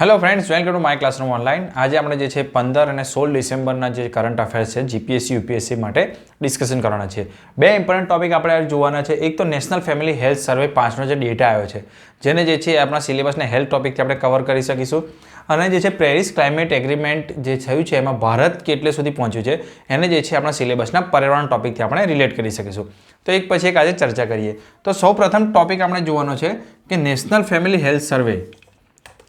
Hello friends welcome to my classroom online આજે આપણે જે છે પંદર અને સોળ ડિસેમ્બરના જે કરંટ અફેર્સ છે જીપીએસસી યુપીએસસી માટે ડિસ્કશન કરવાના છે. બે ઇમ્પોર્ટન્ટ ટોપિક આપણે જોવાના છે. એક તો નેશનલ ફેમિલી હેલ્થ સર્વે પાંચનો જે ડેટા આવ્યો છે, જેને જે છે આપણા સિલેબસને હેલ્થ ટોપિકથી આપણે કવર કરી શકીશું. અને જે છે પેરિસ ક્લાઇમેટ એગ્રીમેન્ટ જે થયું છે, એમાં ભારત કેટલે સુધી પહોંચ્યું છે, એને જે છે આપણા સિલેબસના પર્યાવરણ ટોપિકથી આપણે રિલેટ કરી શકીશું. તો એક પછી એક આજે ચર્ચા કરીએ. તો સૌ પ્રથમ ટોપિક આપણે જોવાનો છે કે national family health survey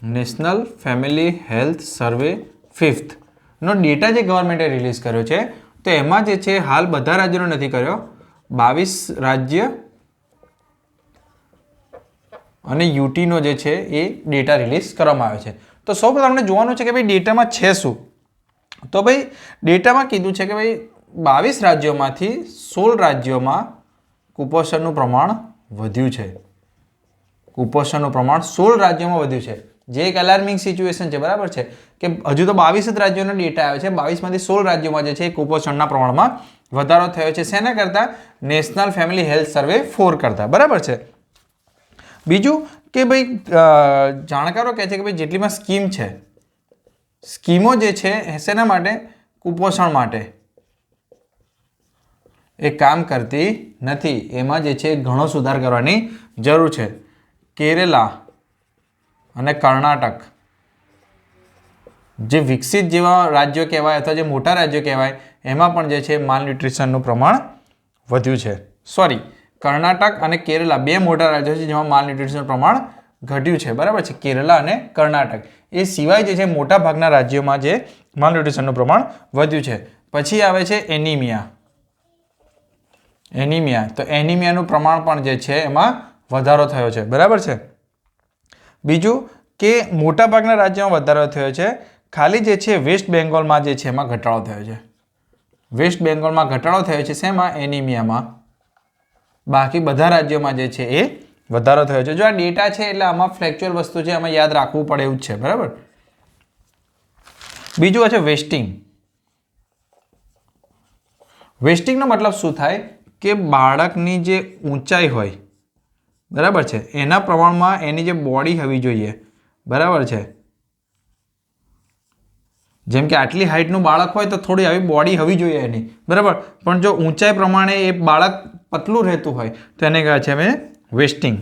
national family health survey ફિફ્થનો data જે ગવર્મેન્ટે રિલીઝ કર્યો છે, તો એમાં જે છે, હાલ બધા રાજ્યોનો નથી કર્યો. બાવીસ રાજ્ય અને યુટીનો જે છે, એ ડેટા રિલીઝ કરવામાં આવ્યો છે. તો સૌપ્રથમ આપણે જોવાનું છે કે ભાઈ ડેટામાં છે શું? તો ભાઈ ડેટામાં કીધું છે કે ભાઈ બાવીસ રાજ્યોમાંથી સોળ રાજ્યોમાં કુપોષણનું પ્રમાણ વધ્યું છે. કુપોષણનું પ્રમાણ સોળ રાજ્યોમાં વધ્યું છે. જે એક એલાર્મિંગ સિચ્યુએશન છે, બરાબર છે? કે હજુ તો બાવીસ જ રાજ્યોનો ડેટા આવ્યો છે. બાવીસમાંથી સોળ રાજ્યોમાં જે છે કુપોષણના પ્રમાણમાં વધારો થયો છે. શેના કરતાં? National family health survey four કરતાં. બરાબર છે? બીજું કે ભાઈ જાણકારો કહે છે કે ભાઈ, જેટલીમાં સ્કીમ છે સ્કીમો જે છે શેના માટે? કુપોષણ માટે. એ કામ કરતી નથી. એમાં જે છે, ઘણો સુધાર કરવાની જરૂર છે. કેરેલા અને કર્ણાટક. જે વિકસિત જેવા રાજ્યો કહેવાય અથવા જે મોટા રાજ્યો કહેવાય, એમાં પણ જે છે માલ ન્યુટ્રિશનનું પ્રમાણ વધ્યું છે. સોરી કર્ણાટક અને કેરલા બે મોટા રાજ્યો છે જેમાં માલ ન્યુટ્રિશનનું પ્રમાણ ઘટ્યું છે. બરાબર છે? કેરલા અને કર્ણાટક. એ સિવાય જે છે મોટા ભાગના રાજ્યોમાં જે માલ ન્યુટ્રિશનનું પ્રમાણ વધ્યું છે. પછી આવે છે એનિમિયા. એનિમિયા. તો એનિમિયાનું પ્રમાણ પણ જે છે એમાં વધારો થયો છે. બરાબર છે? બીજું કે મોટાભાગના રાજ્યોમાં વધારો થયો છે. ખાલી જે છે વેસ્ટ બેંગોલમાં જે છે એમાં ઘટાડો થયો છે. વેસ્ટ બેંગોલમાં ઘટાડો થયો છે શેમાં? એનિમિયામાં. બાકી બધા રાજ્યોમાં જે છે એ વધારો થયો છે. જો આ ડેટા છે એટલે આમાં ફ્લેક્ચ્યુઅલ વસ્તુ છે, આમાં યાદ રાખવું પડે એવું જ છે, બરાબર? બીજું છે વેસ્ટિંગ વેસ્ટિંગનો મતલબ શું થાય? કે બાળકની જે ઊંચાઈ હોય બરાબર છે? એના પ્રમાણમાં એની જે બોડી હોવી જોઈએ. બરાબર છે? જેમ કે આટલી હાઇટનું બાળક હોય તો થોડી આવી બોડી હોવી જોઈએ એની. બરાબર? પણ જો ઊંચાઈ પ્રમાણે એ બાળક પતલું રહેતું હોય, તો એને કહે છે અમે વેસ્ટિંગ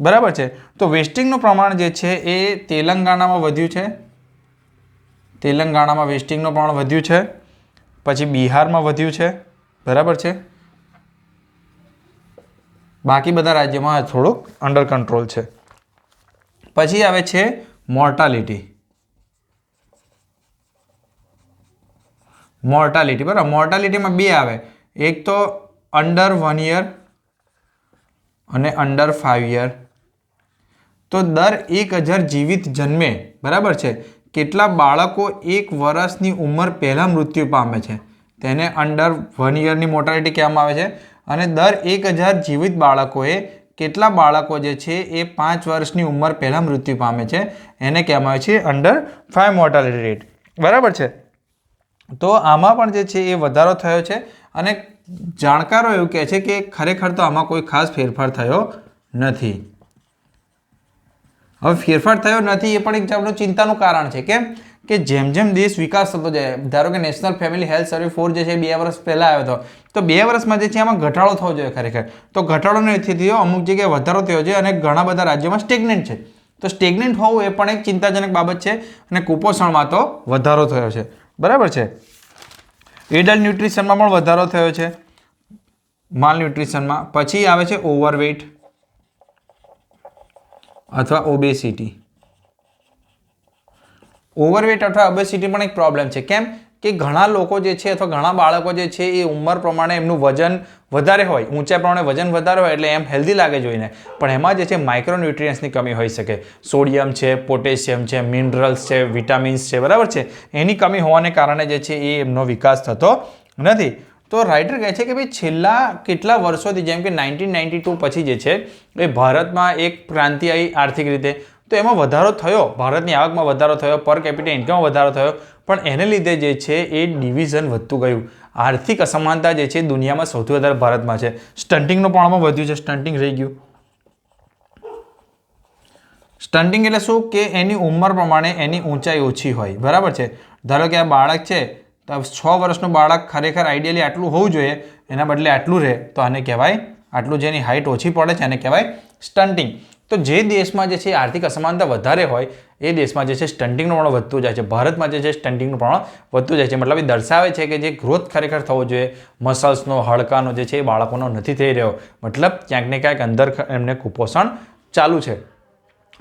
બરાબર છે? તો વેસ્ટિંગનું પ્રમાણ જે છે એ તેલંગાણામાં વધ્યું છે. તેલંગાણામાં વેસ્ટિંગનું પ્રમાણ વધ્યું છે. પછી બિહારમાં વધ્યું છે. બરાબર છે? બાકી બધા રાજ્યોમાં થોડુંક અંડર કંટ્રોલ છે. પછી આવે છે મોર્ટાલિટી મોર્ટાલિટી બરાબર. મોર્ટાલિટીમાં બે આવે. એક તો અંડર વન યર અને અંડર ફાઇવ યર તો દર એક હજાર જીવિત જન્મે, બરાબર છે? કેટલા બાળકો એક વર્ષની ઉંમર પહેલાં મૃત્યુ પામે છે? તેને અંડર વન યરની મોર્ટાલિટી કહેવામાં આવે છે. અને દર એક હજાર જીવિત બાળકોએ કેટલા બાળકો જે છે એ પાંચ વર્ષની ઉંમર પહેલાં મૃત્યુ પામે છે? એને કહેવામાં આવે છે અંડર ફાઇવ મોર્ટાલિટી રેટ બરાબર છે? તો આમાં પણ જે છે એ વધારો થયો છે અને જાણકારો એવું કહે છે કે ખરેખર તો આમાં કોઈ ખાસ ફેરફાર થયો નથી. હવે ફેરફાર થયો નથી એ પણ એક જાતનું ચિંતાનું કારણ છે. કેમ? કે જેમ જેમ દેશ વિકાસ થતો જાય, ધારો કે national family health survey four જે છે બે વર્ષ પહેલાં આવ્યો હતો, તો બે વર્ષમાં જે છે આમાં ઘટાડો થવો જોઈએ ખરેખર. તો ઘટાડો નથી થયો અમુક જગ્યાએ વધારો થયો છે અને ઘણા બધા રાજ્યોમાં સ્ટેગ્નન્ટ છે. તો સ્ટેગ્નન્ટ હોવું એ પણ એક ચિંતાજનક બાબત છે અને કુપોષણમાં તો વધારો થયો છે. બરાબર છે? એડલ્ટ ન્યુટ્રિશનમાં પણ વધારો થયો છે. માલ ન્યુટ્રિશનમાં પછી આવે છે ઓવરવેટ અથવા ઓબેસિટી ઓવરવેટ અથવા ઓબેસિટી પણ એક પ્રોબ્લેમ છે. કેમ કે ઘણા લોકો જે છે અથવા ઘણા બાળકો જે છે એ ઉંમર પ્રમાણે એમનું વજન વધારે હોય, ઊંચાઈ પ્રમાણે વજન વધારે હોય એટલે એમ હેલ્ધી લાગે જોઈને. પણ એમાં જે છે માઇક્રોન્યુટ્રિયન્સની કમી હોઈ શકે. સોડિયમ છે પોટેશિયમ છે મિનરલ્સ છે વિટામિન્સ છે, બરાબર છે? એની કમી હોવાને કારણે જે છે એ એમનો વિકાસ થતો નથી. તો રાઇટર કહે છે કે ભાઈ છેલ્લા કેટલા વર્ષોથી, જેમ કે નાઇન્ટીન નાઇન્ટી ટુ પછી જે છે, એ ભારતમાં એક ક્રાંતિ આવી આર્થિક રીતે તો એમાં વધારો થયો, ભારતની આવકમાં વધારો થયો પર કેપિટલ ઇન્કમમાં વધારો થયો, પણ એને લીધે જે છે એ ડિવિઝન વધતું ગયું. આર્થિક અસમાનતા જે છે દુનિયામાં સૌથી વધારે ભારતમાં છે. સ્ટન્ટિંગનું પ્રમાણમાં વધ્યું છે સ્ટન્ટિંગ રહી ગયું. સ્ટન્ટિંગ એટલે શું? કે એની ઉંમર પ્રમાણે એની ઊંચાઈ ઓછી હોય. બરાબર છે? ધારો કે આ બાળક છે, તો છ વર્ષનું બાળક ખરેખર આઈડિયલી આટલું હોવું જોઈએ, એના બદલે આટલું રહે, તો આને કહેવાય આટલું જેની હાઇટ ઓછી પડે છે, એને કહેવાય સ્ટન્ટિંગ તો જે દેશમાં જે છે આર્થિક અસમાનતા વધારે હોય, એ દેશમાં જે છે સ્ટન્ટિંગનું પ્રમાણ વધતું જાય છે. ભારતમાં જે છે સ્ટન્ટિંગનું પ્રમાણ વધતું જાય છે. મતલબ એ દર્શાવે છે કે જે ગ્રોથ ખરેખર થવો જોઈએ. મસલ્સનો હાડકાનો જે છે એ બાળકોનો નથી થઈ રહ્યો. મતલબ ક્યાંક ને ક્યાંક અંદર એમને કુપોષણ ચાલુ છે.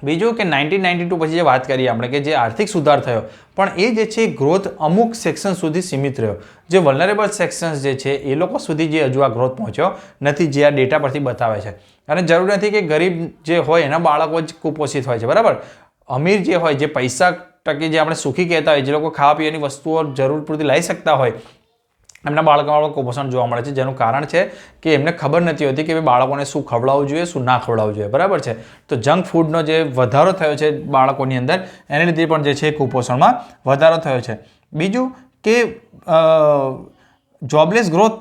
બીજું કે નાઇન્ટીન નાઇન્ટી ટુ પછી જે વાત કરીએ આપણે કે જે આર્થિક સુધાર થયો, પણ એ જે છે ગ્રોથ અમુક સેક્શન સુધી સીમિત રહ્યો. જે વલનરેબલ સેક્શન્સ જે છે એ લોકો સુધી જે હજુ આ ગ્રોથ પહોંચ્યો નથી, જે આ ડેટા પરથી બતાવે છે. અને જરૂર નથી કે ગરીબ જે હોય એના બાળકો જ કુપોષિત હોય છે, બરાબર? અમીર જે હોય, જે પૈસા ટકે જે આપણે સુખી કહેતા હોય, જે લોકો ખાવા પીવાની વસ્તુઓ જરૂર પૂરતી લઈ શકતા હોય એમના બાળકોમાં કુપોષણ જોવા મળે છે, જેનું કારણ છે કે એમને ખબર નથી હોતી કે બાળકોને શું ખવડાવવું જોઈએ, શું ના ખવડાવવું જોઈએ. બરાબર છે? તો જંક ફૂડનો જે વધારો થયો છે બાળકોની અંદર, એને લીધે પણ જે છે કુપોષણમાં વધારો થયો છે. બીજું કે જોબલેસ ગ્રોથ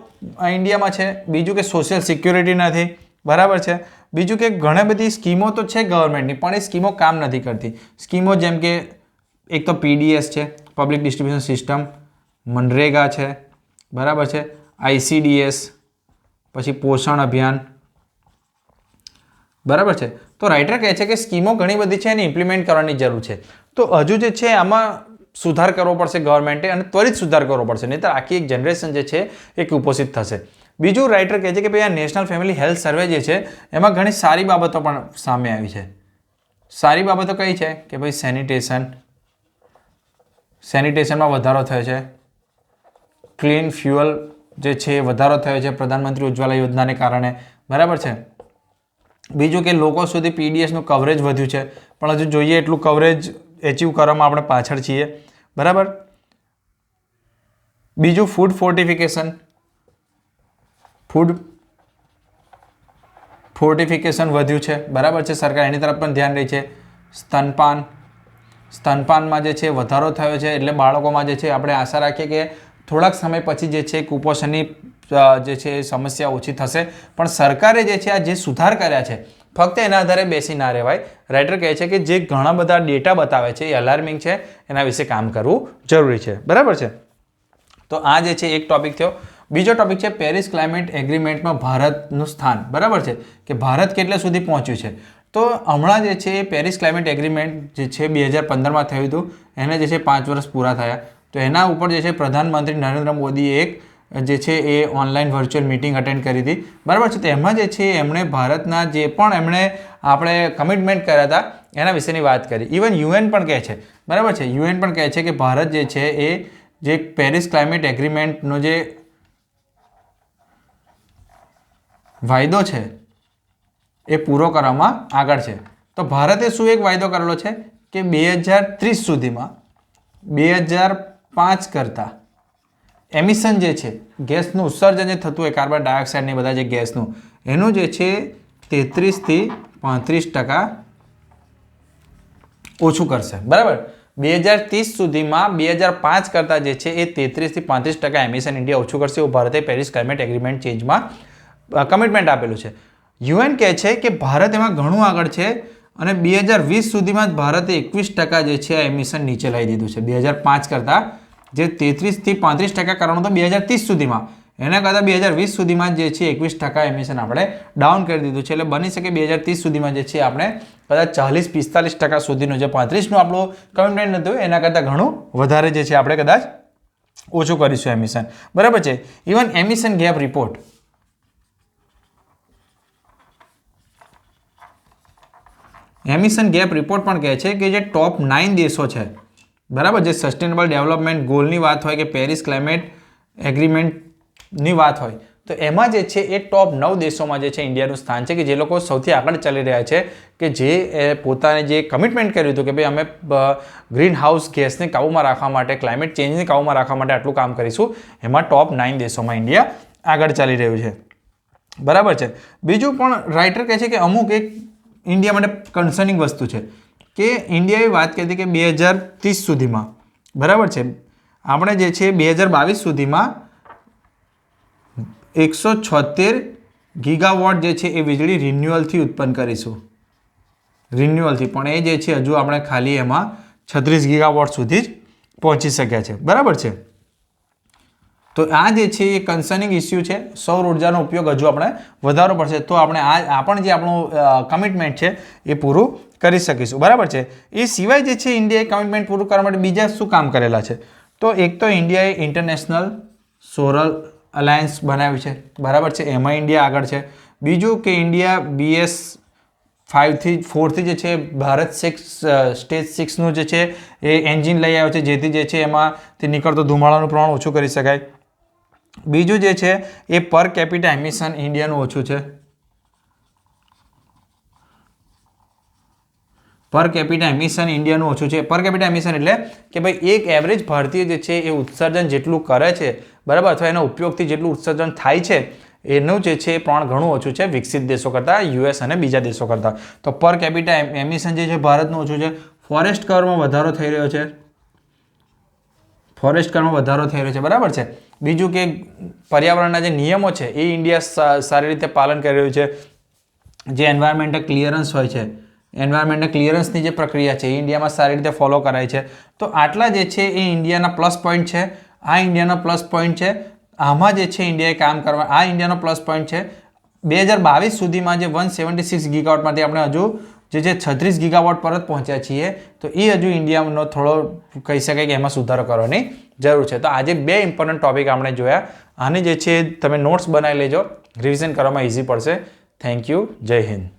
ઇન્ડિયામાં છે. બીજું કે સોશિયલ સિક્યુરિટી નથી. બરાબર છે? બીજું કે ઘણી બધી સ્કીમો તો છે ગવર્મેન્ટની, પણ એ સ્કીમો કામ નથી કરતી. સ્કીમો જેમ કે, એક તો પીડીએસ છે, પબ્લિક ડિસ્ટ્રીબ્યુશન સિસ્ટમ, મનરેગા છે બરાબર છે? આઈસીડીએસ પછી પોષણ અભિયાન. બરાબર છે? તો રાઇટર કહે છે કે સ્કીમો ઘણી બધી છે એને ઇમ્પ્લિમેન્ટ કરવાની જરૂર છે. તો હજુ જે છે આમાં સુધાર કરવો પડશે ગવર્મેન્ટે અને ત્વરિત સુધાર કરવો પડશે. નહીં તો આખી એક જનરેશન જે છે એ કુપોષિત થશે. બીજું રાઇટર કહે છે કે ભાઈ આ નેશનલ ફેમિલી હેલ્થ સર્વે જે છે એમાં ઘણી સારી બાબતો પણ સામે આવી છે. સારી બાબતો કઈ છે? કે ભાઈ સેનિટેશન. સેનિટેશનમાં વધારો થયો છે. ક્લીન ફ્યુઅલ જે છે એ વધારો થયો છે પ્રધાનમંત્રી ઉજ્જવલા યોજનાને કારણે. બરાબર છે? બીજું કે લોકો સુધી પીડીએસનું કવરેજ વધ્યું છે. પણ હજુ જોઈએ એટલું કવરેજ એચિવ કરવામાં આપણે પાછળ છીએ. બરાબર? બીજું ફૂડ ફોર્ટિફિકેશન ફૂડ ફોર્ટિફિકેશન વધ્યું છે. બરાબર છે? સરકાર એની તરફ પણ ધ્યાન રહી છે. સ્તનપાન. સ્તનપાનમાં જે છે વધારો થયો છે. એટલે બાળકોમાં જે છે આપણે આશા રાખીએ કે થોડાક સમય પછી જે છે કુપોષણની જે છે સમસ્યા ઓછી થશે. પણ સરકારે જે છે આ જે સુધાર કર્યા છે, ફક્ત એના આધારે બેસી ના રહેવાય. રાઇટર કહે છે કે જે ઘણા બધા ડેટા બતાવે છે એ અલાર્મિંગ છે, એના વિશે કામ કરવું જરૂરી છે. બરાબર છે? તો આ જે છે એક ટોપિક થયો. બીજો ટોપિક છે પેરિસ ક્લાઇમેટ એગ્રીમેન્ટમાં ભારતનું સ્થાન. બરાબર છે? કે ભારત કેટલે સુધી પહોંચ્યું છે? તો હમણાં જે છે પેરિસ ક્લાઇમેટ એગ્રીમેન્ટ જે છે બે હજાર પંદરમાં થયું હતું, એને જે છે પાંચ વર્ષ પૂરા થયા. તો એના ઉપર જે છે પ્રધાનમંત્રી નરેન્દ્ર મોદીએ એક, જે છે એ ઓનલાઈન વર્ચ્યુઅલ મિટિંગ અટેન્ડ કરી હતી. બરાબર છે? તો એમાં જે છે એમણે ભારતના જે પણ એમણે આપણે કમિટમેન્ટ કર્યા હતા, એના વિશેની વાત કરી. ઇવન યુએન પણ કહે છે. બરાબર છે? યુએન પણ કહે છે કે ભારત જે છે એ જે પેરિસ ક્લાઇમેટ એગ્રીમેન્ટનો જે વાયદો છે, એ પૂરો કરવામાં આગળ છે. તો ભારતે શું એક વાયદો કરેલો છે? કે બે હજાર ત્રીસ સુધીમાં, બે હજાર પાંચ કરતાં. એમિશન જે છે, ગેસનું ઉત્સર્જન જે થતું હોય, કાર્બન ડાયોક્સાઇડ ને બધા જે ગેસનું, એનું જે છે તેત્રીસથી પાંત્રીસ ટકા ઓછું કરશે. બરાબર? બે હજાર ત્રીસ સુધીમાં બે હજાર પાંચ કરતાં જે છે એ તેત્રીસથી પાંત્રીસ ટકા એમિશન ઇન્ડિયા ઓછું કરશે. એવું ભારતે પેરિસ ક્લાઇમેટ એગ્રીમેન્ટ ચેન્જમાં કમિટમેન્ટ આપેલું છે. યુએન કહે છે કે ભારત એમાં ઘણું આગળ છે અને બે હજાર વીસ સુધીમાં જ ભારતે એકવીસ ટકા જે છે એમિશન નીચે લાવી દીધું છે. બે હજાર પાંચ કરતાં જે તેત્રીસથી પાંત્રીસ ટકા કરવાનું તો બે હજાર ત્રીસ સુધીમાં. એના કરતાં બે હજાર વીસ સુધીમાં જે છે એકવીસ ટકા એમિશન આપણે ડાઉન કરી દીધું છે. એટલે બની શકે બે હજાર ત્રીસ સુધીમાં જે છે આપણે કદાચ ચાલીસ, પિસ્તાલીસ ટકા સુધીનું જે પાંત્રીસનું આપણું કમિટમેન્ટ હતું એના કરતાં ઘણું વધારે જે છે આપણે કદાચ ઓછું કરીશું એમિશન બરાબર છે? Even emission gap report emission gap report પણ કહે છે કે જે ટોપ નાઇન દેશો છે બરાબર, જે સસ્ટેનેબલ ડેવલપમેન્ટ ગોલની વાત હોય કે પેરિસ ક્લાઇમેટ એગ્રીમેન્ટની વાત હોય, તો એમાં જે છે એ ટોપ નવ દેશોમાં જે છે ઇન્ડિયાનું સ્થાન છે કે જે લોકો સૌથી આગળ ચાલી રહ્યા છે કે જે પોતાને જે કમિટમેન્ટ કર્યું હતું કે ભાઈ અમે ગ્રીન હાઉસ ગેસને કાબૂમાં રાખવા માટે ક્લાઇમેટ ચેન્જને કાબૂમાં રાખવા માટે આટલું કામ કરીશું. એમાં ટોપ નાઇન દેશોમાં ઇન્ડિયા આગળ ચાલી રહ્યું છે. બરાબર છે. બીજું પણ રાઇટર કહે છે કે અમુક એક ઇન્ડિયા માટે કન્સર્નિંગ વસ્તુ છે. કે ઇન્ડિયાએ વાત કરી હતી કે બે હજાર ત્રીસ સુધીમાં. બરાબર છે? આપણે જે છે બે હજાર બાવીસ સુધીમાં એકસો છોતેર ગીગાવોટ જે છે એ વીજળી રિન્યુઅલથી ઉત્પન્ન કરીશું. રિન્યુઅલથી. પણ એ જે છે હજુ આપણે ખાલી એમાં છત્રીસ ગીગાવોટ સુધી જ પહોંચી શક્યા છે. બરાબર છે? તો આ જે છે એ કન્સર્નિંગ ઇસ્યુ છે. સૌર ઉર્જાનો ઉપયોગ હજુ આપણે વધારવો પડશે. તો આપણે આ આ પણ જે આપણું કમિટમેન્ટ છે એ પૂરું કરી શકીશું. બરાબર છે? એ સિવાય જે છે ઇન્ડિયાએ કમિટમેન્ટ પૂરું કરવા માટે બીજા શું કામ કરેલા છે? તો એક તો ઇન્ડિયાએ ઇન્ટરનેશનલ સોરલ અલાયન્સ બનાવ્યું છે. બરાબર છે? એમાં ઇન્ડિયા આગળ છે. બીજું કે ઇન્ડિયા બીએસ ફાઇવથી ફોરથી જે છે ભારત સિક્સ સ્ટેજ સિક્સનું જે છે એ એન્જિન લઈ આવ્યો છે. જેથી જે છે એમાંથી નીકળતો ધુમાડાનું પ્રમાણ ઓછું કરી શકાય. બીજું જે છે, એ પર કેપિટા એમિશન ઇન્ડિયાનું ઓછું છે. પર કેપિટા એમિશન ઇન્ડિયાનું ઓછું છે. પર કેપિટા એમિશન એટલે કે ભાઈ એક એવરેજ ભારતીય જે છે, એ ઉત્સર્જન જેટલું કરે છે, બરાબર? અથવા એના ઉપયોગથી જેટલું ઉત્સર્જન થાય છે, એનું જે છે, એ પ્રમાણ ઘણું ઓછું છે, વિકસિત દેશો કરતાં યુએસ અને બીજા દેશો કરતાં. તો પર કેપિટા એમિશન જે છે, ભારતનું ઓછું છે. ફોરેસ્ટ કવરમાં વધારો થઈ રહ્યો છે. ફોરેસ્ટ કવરમાં વધારો થઈ રહ્યો છે. બરાબર છે? બીજું કે પર્યાવરણના જે નિયમો છે, એ ઇન્ડિયા સારી રીતે પાલન કરી રહ્યું છે. જે એન્વાયરમેન્ટલ ક્લિયરન્સ હોય છે એન્વાયરમેન્ટ ક્લિયરન્સની જે પ્રક્રિયા છે, એ ઇન્ડિયામાં સારી રીતે ફોલો કરાય છે. તો આટલા જે છે, એ ઇન્ડિયાના પ્લસ પોઈન્ટ છે. આ ઇન્ડિયાનો પ્લસ પોઈન્ટ છે. આમાં જે છે ઇન્ડિયાએ કામ કરવા, આ ઇન્ડિયાનો પ્લસ પોઈન્ટ છે. બે હજાર બાવીસ સુધીમાં જે વન સેવન્ટી સિક્સ ગીગાઉટમાંથી આપણે હજુ જે જે છત્રીસ ગીગાવોટ પર જ પહોંચ્યા છીએ, તો એ હજુ ઇન્ડિયાનો થોડો કહી શકાય કે એમાં સુધારો કરવાની જરૂર છે. તો આજે બે ઇમ્પોર્ટન્ટ ટોપિક આપણે જોયા. આને જે છે, તમે નોટ્સ બનાવી લેજો. રિવિઝન કરવામાં ઇઝી પડશે. થેન્ક યુ જય હિન્દ.